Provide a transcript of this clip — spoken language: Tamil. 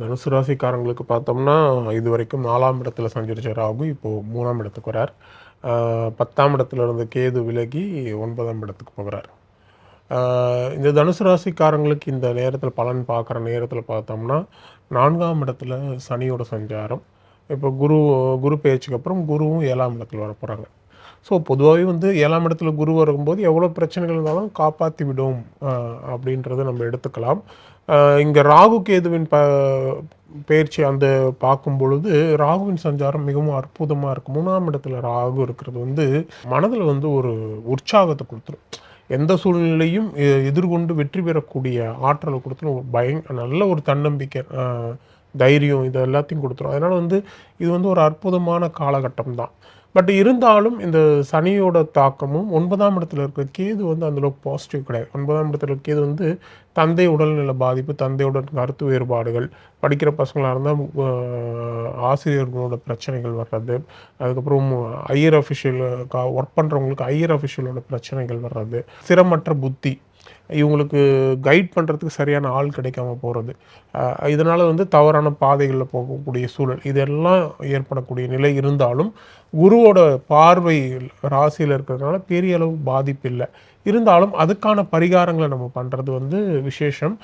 தனுசு ராசிக்காரங்களுக்கு பார்த்தோம்னா இது வரைக்கும் நாலாம் இடத்துல சஞ்சரிச்ச ராகு இப்போது மூணாம் இடத்துக்கு வரார். பத்தாம் இடத்துல இருந்த கேது விலகி ஒன்பதாம் இடத்துக்கு போகிறார். இந்த தனுசு ராசிக்காரங்களுக்கு இந்த நேரத்தில் பலன் பார்க்குற நேரத்தில் பார்த்தோம்னா நான்காம் இடத்துல சனியோட சஞ்சாரம். இப்போ குரு குரு பேச்சுக்கு அப்புறம் குருவும் ஏழாம் இடத்துல வர போகிறாங்க ஸோ பொதுவாகவே வந்து ஏழாம் இடத்துல குரு வரும்போது எவ்வளோ பிரச்சனைகள் இருந்தாலும் காப்பாற்றி விடும் அப்படின்றத நம்ம எடுத்துக்கலாம். இங்கே ராகு கேதுவின் ப பயிற்சி அந்த பார்க்கும் பொழுது ராகுவின் சஞ்சாரம் மிகவும் அற்புதமாக இருக்கும். மூணாம் இடத்துல ராகு இருக்கிறது வந்து மனதில் வந்து ஒரு உற்சாகத்தை கொடுத்துரும். எந்த சூழ்நிலையும் எ- எதிர்கொண்டு வெற்றி பெறக்கூடிய ஆற்றலை கொடுத்துரும். ஒரு பயங் நல்ல ஒரு தன்னம்பிக்கை தைரியம் இது எல்லாத்தையும் கொடுத்துரும். அதனால் வந்து இது வந்து ஒரு அற்புதமான காலகட்டம் தான் பட் இருந்தாலும் இந்த சனியோட தாக்கமும் ஒன்பதாம் இடத்துல இருக்கிற கேது வந்து அந்தளவுக்கு பாசிட்டிவ் கிடையாது. ஒன்பதாம் இடத்துல இருக்கிற கேது வந்து தந்தை உடல்நல பாதிப்பு தந்தையோட கருத்து வேறுபாடுகள் படிக்கிற பசங்களாக இருந்தால் ஆசிரியர்களோட பிரச்சனைகள் வர்றது அதுக்கப்புறம் ஐயர் அஃபிஷியல் ஒர்க் பண்ணுறவங்களுக்கு ஐயர் அஃபிஷியலோட பிரச்சனைகள் வர்றது சிரமற்ற புத்தி இவங்களுக்கு கைட் பண்ணுறதுக்கு சரியான ஆள் கிடைக்காம போகிறது இதனால் வந்து தவறான பாதைகளில் போகக்கூடிய சூழல் இதெல்லாம் ஏற்படக்கூடிய நிலை இருந்தாலும் குருவோட பார்வை ராசியில் இருக்கிறதுனால பெரிய அளவு பாதிப்பு இல்லை. இருந்தாலும் அதுக்கான பரிகாரங்களை நம்ம பண்ணுறது வந்து விசேஷம்.